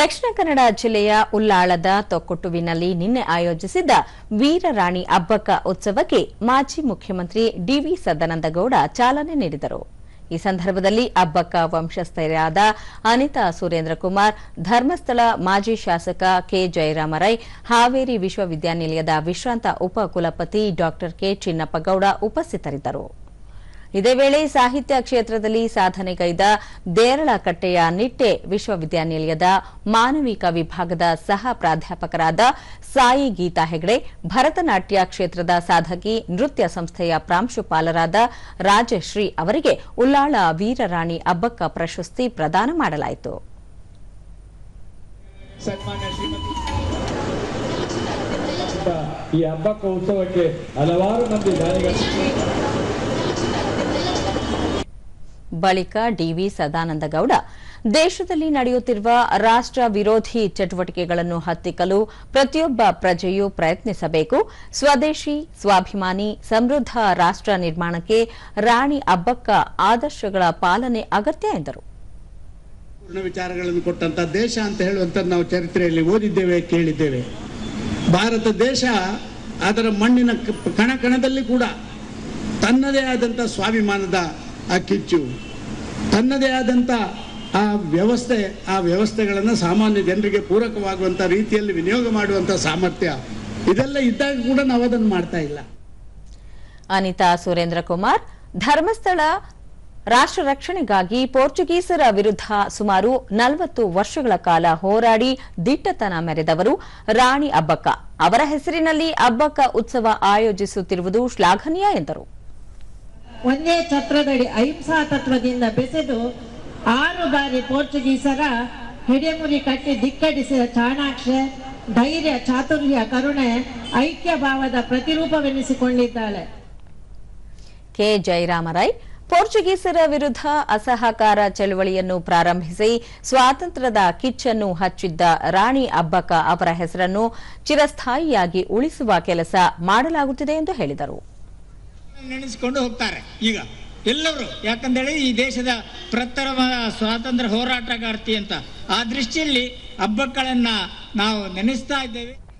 ದಕ್ಷಿಣ ಕನ್ನಡ ಜಿಲ್ಲೆಯ ಉಲ್ಲಾಳದ ತೊಕ್ಕೊಟ್ಟುವಿನಲ್ಲಿ ನಿನ್ನೆ ಆಯೋಜಿಸಿದ್ದ ವೀರರಾಣಿ ಅಬ್ಬಕ್ಕ ಉತ್ಸವಕ್ಕೆ ಮಾಜಿ ಮುಖ್ಯಮಂತ್ರಿ ಡಿವಿ ಸದಾನಂದಗೌಡ ಚಾಲನೆ ನೀಡಿದರು. ಈ ಸಂದರ್ಭದಲ್ಲಿ ಅಬ್ಬಕ್ಕ ವಂಶಸ್ಥರಾದ ಅನಿತಾ ಸುರೇಂದ್ರ ಕುಮಾರ್ ಧರ್ಮಸ್ಥಳ ಮಾಜಿ ಶಾಸಕ ಕೆ ಜಯರಾಮರೈ, ಹಾವೇರಿ ವಿಶ್ವವಿದ್ಯಾನಿಲಯದ ವಿಶ್ರಾಂತ ಉಪಕುಲಪತಿ ಡಾ ಕೆ ಚಿನ್ನಪ್ಪಗೌಡ ಉಪಸ್ಥಿತರಿದ್ದರು. ಇದೇ ವೇಳೆ ಸಾಹಿತ್ಯ ಕ್ಷೇತ್ರದಲ್ಲಿ ಸಾಧನೆಗೈದ ದೇರಳಕಟ್ಟೆಯ ನಿಟ್ಟೆ ವಿಶ್ವವಿದ್ಯಾನಿಲಯದ ಮಾನವಿಕ ವಿಭಾಗದ ಸಹ ಪ್ರಾಧ್ಯಾಪಕರಾದ ಸಾಯಿ ಗೀತಾ ಹೆಗಡೆ, ಭರತನಾಟ್ಯ ಕ್ಷೇತ್ರದ ಸಾಧಕಿ, ನೃತ್ಯ ಸಂಸ್ಥೆಯ ಪ್ರಾಂಶುಪಾಲರಾದ ರಾಜಶ್ರೀ ಅವರಿಗೆ ಉಲ್ಲಾಳ ವೀರರಾಣಿ ಅಬ್ಬಕ್ಕ ಪ್ರಶಸ್ತಿ ಪ್ರದಾನ ಮಾಡಲಾಯಿತು. ಈ ಹಬ್ಬಕ್ಕ ಉತ್ಸವಕ್ಕೆ ಹಲವಾರು ಮಂದಿ ಬಳಿಕ ಡಿವಿ ಸದಾನಂದಗೌಡ, ದೇಶದಲ್ಲಿ ನಡೆಯುತ್ತಿರುವ ರಾಷ್ಟ್ರ ವಿರೋಧಿ ಚಟುವಟಿಕೆಗಳನ್ನು ಹತ್ತಿಕ್ಕಲು ಪ್ರತಿಯೊಬ್ಬ ಪ್ರಜೆಯೂ ಪ್ರಯತ್ನಿಸಬೇಕು. ಸ್ವದೇಶಿ, ಸ್ವಾಭಿಮಾನಿ, ಸಮೃದ್ಧ ರಾಷ್ಟ್ರ ನಿರ್ಮಾಣಕ್ಕೆ ರಾಣಿ ಅಬ್ಬಕ್ಕ ಆದರ್ಶಗಳ ಪಾಲನೆ ಅಗತ್ಯ ಎಂದರು. ವಿಚಾರಗಳನ್ನು ಕೊಟ್ಟಂತ ದೇಶ ಅಂತ ನಾವು ಚರಿತ್ರೆಯಲ್ಲಿ ಓದಿದ್ದೇವೆ, ಕೇಳಿದ್ದೇವೆ. ಭಾರತ ದೇಶ ಅದರ ಮಣ್ಣಿನ ಕಣ, ಕಣದಲ್ಲಿ ಕೂಡ ತನ್ನದೇ ಆದಂತ ಸ್ವಾಭಿಮಾನದ ಆ ಕಿಚ್ಚು ತನ್ನದೇ ಆದಂಥ ಆ ವ್ಯವಸ್ಥೆ, ಆ ವ್ಯವಸ್ಥೆಗಳನ್ನು ಸಾಮಾನ್ಯ ಜನರಿಗೆ ಪೂರಕವಾಗುವಂಥ ರೀತಿಯಲ್ಲಿ ವಿನಿಯೋಗ ಮಾಡುವಂಥ ಸಾಮರ್ಥ್ಯ ಇದೆಲ್ಲ ಇದ್ದಾಗ ಕೂಡ ನಾವು ಅದನ್ನು ಮಾಡ್ತಾ ಇಲ್ಲ. ಅನಿತಾ ಸುರೇಂದ್ರ ಕುಮಾರ್, ಧರ್ಮಸ್ಥಳ ರಾಷ್ಟ್ರ ರಕ್ಷಣೆಗಾಗಿ ಪೋರ್ಚುಗೀಸರ ವಿರುದ್ಧ ಸುಮಾರು ನಲವತ್ತು ವರ್ಷಗಳ ಕಾಲ ಹೋರಾಡಿ ದಿಟ್ಟತನ ಮೆರೆದವರು ರಾಣಿ ಅಬ್ಬಕ್ಕ. ಅವರ ಹೆಸರಿನಲ್ಲಿ ಅಬ್ಬಕ್ಕ ಉತ್ಸವ ಆಯೋಜಿಸುತ್ತಿರುವುದು ಶ್ಲಾಘನೀಯ ಎಂದರು. ಒಂದೇ ಛತ್ರದಡಿ ಅಹಿಂಸಾ ತತ್ವದಿಂದ ಬೆಸೆದು ಆರು ಬಾರಿ ಪೋರ್ಚುಗೀಸರ ಹಿಡಿಮುರಿ ಕಟ್ಟಿ ದಿಕ್ಕಡಿಸಿದ ಚಾಣಾಕ್ಷ, ಧೈರ್ಯ, ಚಾತುರ್ಯ, ಕರುಣೆ ಐಕ್ಯ ಭಾವದ ಪ್ರತಿರೂಪವೆನಿಸಿಕೊಂಡಿದ್ದಾಳೆ. ಕೆ. ಜಯರಾಮರೈ ಪೋರ್ಚುಗೀಸರ ವಿರುದ್ಧ ಅಸಹಕಾರ ಚಳವಳಿಯನ್ನು ಪ್ರಾರಂಭಿಸಿ ಸ್ವಾತಂತ್ರ್ಯದ ಕಿಚ್ಚನ್ನು ಹಚ್ಚಿದ್ದ ರಾಣಿ ಅಬ್ಬಕ್ಕ ಅವರ ಹೆಸರನ್ನು ಚಿರಸ್ಥಾಯಿಯಾಗಿ ಉಳಿಸುವ ಕೆಲಸ ಮಾಡಲಾಗುತ್ತಿದೆ ಎಂದು ಹೇಳಿದರು. ನೆನೆಸಿಕೊಂಡು ಹೋಗ್ತಾರೆ. ಈಗ ಎಲ್ಲರೂ, ಯಾಕಂದೇಳಿ ಈ ದೇಶದ ಪ್ರಥಮ ಸ್ವಾತಂತ್ರ್ಯ ಹೋರಾಟಗಾರ್ತಿ ಅಂತ, ಆ ದೃಷ್ಟಿಯಲ್ಲಿ ಹಬ್ಬಗಳನ್ನ ನಾವು ನೆನೆಸ್ತಾ ಇದ್ದೇವೆ.